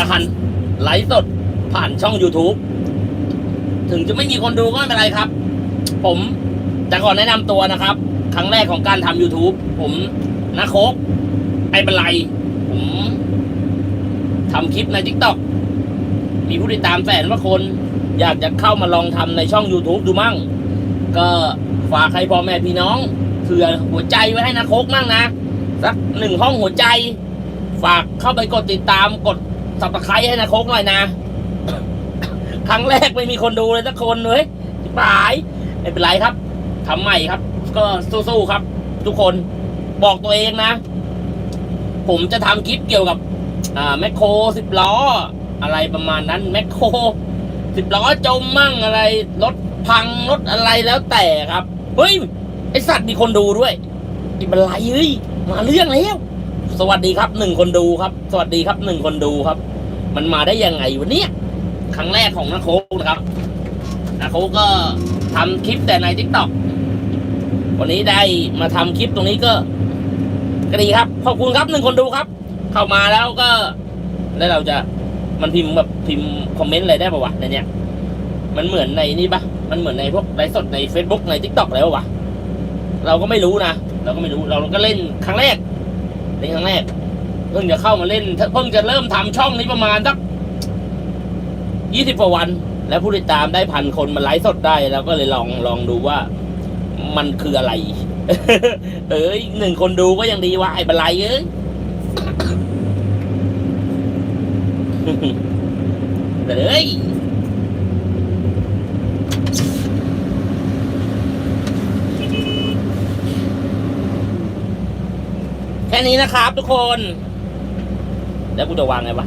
การไลฟ์สดผ่านช่อง YouTube ถึงจะไม่มีคนดูก็ไม่เป็นไรครับ ผมจะขอแนะนำตัวนะครับ ครั้งแรกของการทำ YouTube ผมนาโคกไอ้เป็นไร ผมทำคลิปใน TikTok มีผู้ติดตามแสนกว่าคน อยากจะเข้ามาลองทำในช่อง YouTube ดูมั่ง ก็ฝากใครพ่อแม่พี่น้องเผื่อหัวใจไว้ให้นาโคกมั่งนะ สักหนึ่งห้องหัวใจ ฝากเข้าไปกดติดตามกด สับตะไคร้ให้นาโค้กหน่อยนะ ครั้งแรกไม่มีคนดูเลยสักคนเลยปลายไม่เป็นไรครับทำใหม่ครับ ก็สู้ๆครับ ทุกคนบอกตัวเองนะ ผมจะทำคลิปเกี่ยวกับ อ่าแมคโครสิบล้อ อะไรประมาณนั้นแมคโครสิบล้อจมมั่งอะไรรถพังรถอะไรแล้วแต่ครับ เฮ้ย ไอสัตว์มีคนดูด้วยอีบันไลเฮ้ยมาเรื่องแล้ว สวัสดีครับหนึ่งคนดูครับ สวัสดีครับหนึ่งคนดูครับ มันมาได้ยังไงวันนี้ครั้งแรกของนักโคกนะครับนักโคกก็ทำคลิปแต่ในทิกตอกวันนี้ได้มาทำคลิปตรงนี้ก็ก็ดีครับ ขอบคุณครับหนึ่งคนดูครับ เข้ามาแล้วก็ แล้วเราจะมันพิมพ์แบบพิมพ์คอมเมนต์อะไรได้ปะวะในเนี้ยมันเหมือนในนี่ปะมันเหมือนในพวกไลฟ์สดใน Facebook ใน t ิ k t o k แล้ววะเราก็ไม่รู้นะ เราก็ไม่รู้ เราก็เล่นครั้งแรก เล่นครั้งแรก เพิ่งจะเข้ามาเล่น เพิ่งจะเริ่มทำช่องนี้ประมาณสักยี่สิบกว่าวัน แล้วผู้ติดตามได้พันคนมาไลฟ์สดได้เราก็เลยลองลองดูว่า มันคืออะไร เอ้ยหนึ่งคนดูก็ยังดีวะไอ้บันไลเอ้ยแต่เอ้ยแค่นี้นะครับทุกคน แล้วกูจะวางไงวะ